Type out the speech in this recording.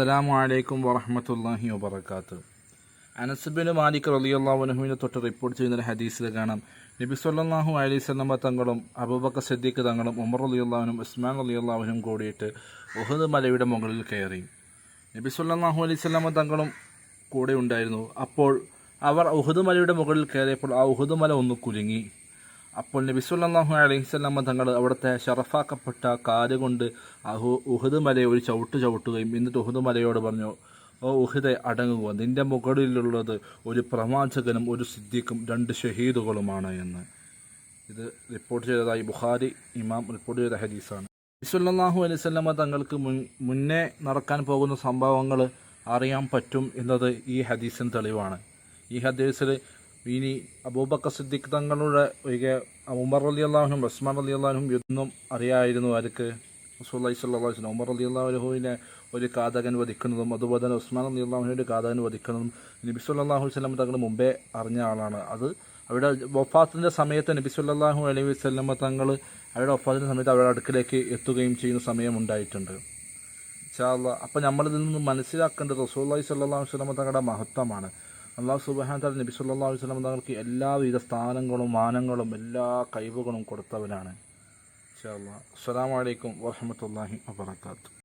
അസ്സലാമു അലൈക്കും വറഹമത്തല്ലാഹി വബർക്കാത്ത് അനസുബിന് മാലിക് റലിയുള്ളാഹുനുവിനെ തൊട്ട് റിപ്പോർട്ട് ചെയ്യുന്ന ഹദീസിൽ കാണാം. നബി സല്ലാഹു അലൈഹി സ്വലമ തങ്ങളും അബൂബക്ക സിദ്ദീഖ് തങ്ങളും ഉമർ റലിയുള്ളാഹുനും ഉസ്മാൻ റലിയുള്ളാഹുനും കൂടിയിട്ട് ഉഹദ് മലയുടെ മുകളിൽ കയറി. നബി സല്ലാഹു അലൈഹി സ്വലമ തങ്ങളും കൂടെ ഉണ്ടായിരുന്നു. അപ്പോൾ അവർ ഉഹദ് മലയുടെ മുകളിൽ കയറിയപ്പോൾ ആ ഉഹദ് മല ഒന്ന് കുലുങ്ങി. അപ്പോൾ നബി സല്ലല്ലാഹു അലൈഹി സ്വലമ തങ്ങൾ അവിടുത്തെ ഷറഫാക്കപ്പെട്ട കാൽ കൊണ്ട് അഹു ഉഹദ് മലയെ ഒരു ചവിട്ട് ചവിട്ടുകയും എന്നിട്ട് ഉഹദ് മലയോട് പറഞ്ഞു ഓ ഉഹിതെ അടങ്ങുക. നിന്റെ മുകളിലുള്ളത് ഒരു പ്രവാചകനും ഒരു സിദ്ദീഖും രണ്ട് ഷഹീദുകളുമാണ് എന്ന്. ഇത് റിപ്പോർട്ട് ചെയ്തതായി ബുഖാരി ഇമാം റിപ്പോർട്ട് ചെയ്ത ഹദീസാണ്. സല്ലല്ലാഹു അലൈഹി സ്വലമ തങ്ങൾക്ക് മുൻ മുന്നേ നടക്കാൻ പോകുന്ന സംഭവങ്ങൾ അറിയാൻ പറ്റും എന്നത് ഈ ഹദീസിന് തെളിവാണ്. ഈ ഹദീസിൽ ഇനി അബൂബക്കർ സിദ്ദിഖ് തങ്ങളുടെ ഒഴികെ ഉമർ അലി അള്ളാഹുനും ഉസ്മാൻ അലി അള്ളാഹുനും യുദ്ധം അറിയായിരുന്നു ആർക്ക്? റസൂല്ലി സ്വല്ലല്ലാഹു അലൈഹി വസല്ലം ഉമർ അലി അള്ളാഹുവിനെ ഒരു കാതകൻ വധിക്കുന്നതും അതുപോലെ തന്നെ ഉസ്മാൻ അലി അള്ളാഹുവിനെ ഒരു കാതകൻ വധിക്കുന്നതും നബി സല്ലല്ലാഹു അലൈഹി വസല്ലം തങ്ങൾ മുമ്പേ അറിഞ്ഞ ആളാണ്. അത് അവിടെ വഫാത്തിന്റെ സമയത്ത് നബി സല്ലല്ലാഹു അലൈഹി വസ്ലമ തങ്ങൾ അവരുടെ വഫാത്തിന്റെ സമയത്ത് അവരുടെ അടുക്കിലേക്ക് എത്തുകയും ചെയ്യുന്ന സമയമുണ്ടായിട്ടുണ്ട് ചാ അപ്പം നമ്മളിതിൽ നിന്ന് മനസ്സിലാക്കേണ്ടത് റസൂല്ലായി സല്ലാഹു വസ്ലമ തങ്ങളുടെ മഹത്വമാണ്. അള്ളാഹു സുബാൻ തല നബി സല്ലാഹു വസ്ലം തങ്ങൾക്ക് എല്ലാവിധ സ്ഥാനങ്ങളും മാനങ്ങളും എല്ലാ കഴിവുകളും കൊടുത്തവനാണ്. ഇൻഷാല്ല അസ്സാം വലൈക്കും വാഹമത്തല്ലാഹി വാബർക്കാത്തു